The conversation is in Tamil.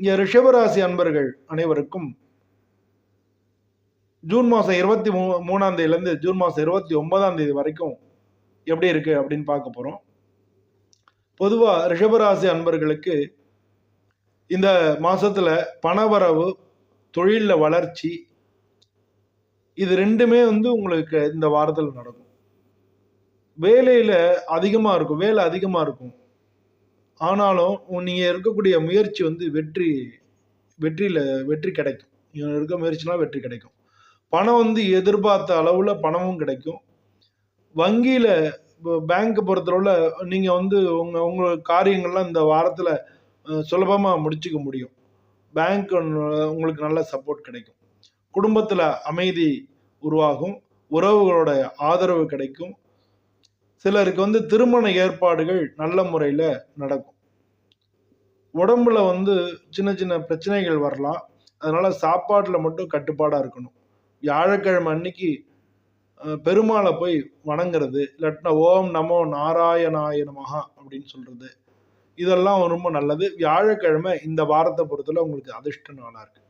இங்கே ரிஷபராசி அன்பர்கள் அனைவருக்கும் ஜூன் மாதம் இருபத்தி மூ மூணாம் தேதியிலேருந்து ஜூன் மாதம் இருபத்தி ஒன்பதாம் தேதி வரைக்கும் எப்படி இருக்குது அப்படின்னு பார்க்க போகிறோம் பொதுவாக ரிஷபராசி அன்பர்களுக்கு இந்த மாதத்தில் பணவரவு தொழிலில் வளர்ச்சி இது ரெண்டுமே வந்து உங்களுக்கு இந்த வாரத்தில் நடக்கும். வேலையில் அதிகமாக இருக்கும் வேலை அதிகமாக இருக்கும். ஆனாலும் நீங்கள் இருக்கக்கூடிய முயற்சி வந்து வெற்றி வெற்றியில் வெற்றி கிடைக்கும். நீங்கள் இருக்க முயற்சினா வெற்றி கிடைக்கும். பணம் வந்து எதிர்பார்த்த அளவில் பணமும் கிடைக்கும். வங்கியில் பேங்க் பொறுத்தளவுல நீங்கள் வந்து உங்கள் உங்கள் காரியங்கள்லாம் இந்த வாரத்தில் சுலபமாக முடிச்சுக்க முடியும். பேங்க் உங்களுக்கு நல்ல சப்போர்ட் கிடைக்கும். குடும்பத்தில் அமைதி உருவாகும். உறவுகளோட ஆதரவு கிடைக்கும். சிலருக்கு வந்து திருமண ஏற்பாடுகள் நல்ல முறையில் நடக்கும். உடம்புல வந்து சின்ன சின்ன பிரச்சனைகள் வரலாம். அதனால சாப்பாட்டில் மட்டும் கட்டுப்பாடாக இருக்கணும். வியாழக்கிழமை அன்னைக்கு பெருமாளை போய் வணங்குறது இல்லாட்டினா ஓம் நமோ நாராயணாய நமஹா அப்படின்னு சொல்றது. இதெல்லாம் ரொம்ப நல்லது. வியாழக்கிழமை இந்த வாரத்தை பொறுத்தல உங்களுக்கு அதிர்ஷ்ட நாளாக இருக்கு.